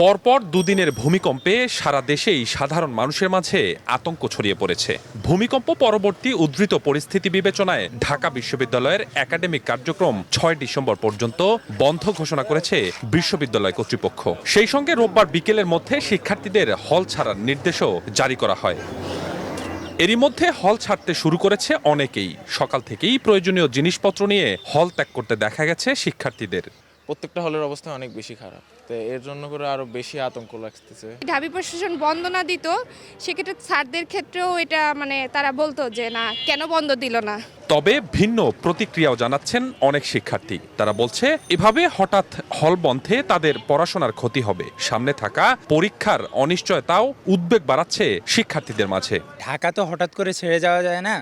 পরপর দুদিনের ভূমিকম্পে সারা দেশেই সাধারণ মানুষের মাঝে আতঙ্ক ছড়িয়ে পড়েছে। ভূমিকম্প পরবর্তী উদ্ধৃত পরিস্থিতি বিবেচনায় ঢাকা বিশ্ববিদ্যালয়ের একাডেমিক কার্যক্রম ছয় ডিসেম্বর পর্যন্ত বন্ধ ঘোষণা করেছে বিশ্ববিদ্যালয় কর্তৃপক্ষ। সেই সঙ্গে রোববার বিকেলের মধ্যে শিক্ষার্থীদের হল ছাড়ার নির্দেশও জারি করা হয়। এরই মধ্যে হল ছাড়তে শুরু করেছে অনেকেই। সকাল থেকেই প্রয়োজনীয় জিনিসপত্র নিয়ে হল ত্যাগ করতে দেখা গেছে শিক্ষার্থীদের। প্রত্যেকটা হলের অবস্থা অনেক বেশি খারাপ। তো এর জন্য করে আরও বেশি আতঙ্ক লাগতেছে। ঢাবি প্রশাসন বন্ধ না দিত সেক্ষেত্রে স্যারদের ক্ষেত্রেও এটা মানে তারা বলতো যে না কেন বন্ধ দিল না? তবে ভিন্ন প্রতিক্রিয়াও জানাচ্ছেন অনেক শিক্ষার্থী। তারা বলছে এভাবে হঠাৎ হল বন্ধে তাদের পড়াশোনার ক্ষতি হবে। সামনে থাকা পরীক্ষার অনিশ্চয়তাও উদ্বেগ বাড়াচ্ছে শিক্ষার্থীদের মাঝে। ঢাকা তো হঠাৎ করে ছেড়ে যাওয়া যায় না।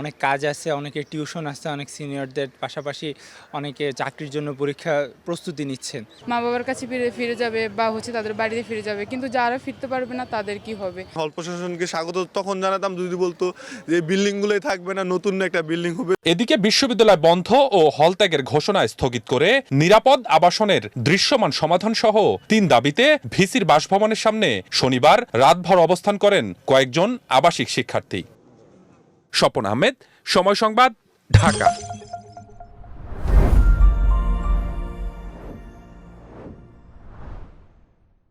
অনেক কাজ আছে অনেকে টিউশন আছে অনেক সিনিয়রদের পাশাপাশি অনেকে চাকরির জন্য পরীক্ষা প্রস্তুতি নিচ্ছেন। মা বাবার কাছে ফিরে ফিরে যাবে বা হচ্ছে তাদের বাড়িতে ফিরে যাবে কিন্তু যারা ফিরতে পারবে না তাদের কি হবে? হল প্রশাসনকে স্বাগত। তখন জানাতাম যদি বলতো যে বিল্ডিংগুলোই থাকবে না নতুন একটা বিল্ডিং হবে। এদিকে বিশ্ববিদ্যালয় বন্ধ ও হল ত্যাগের ঘোষণা স্থগিত করে নিরাপদ আবাসনের দৃশ্যমান সমাধান সহ তিন দাবিতে ভিসির বাসভবনের সামনে শনিবার রাতভর অবস্থান করেন কয়েকজন আবাসিক শিক্ষার্থী। স্বপন আহমেদ সময় সংবাদ ঢাকা।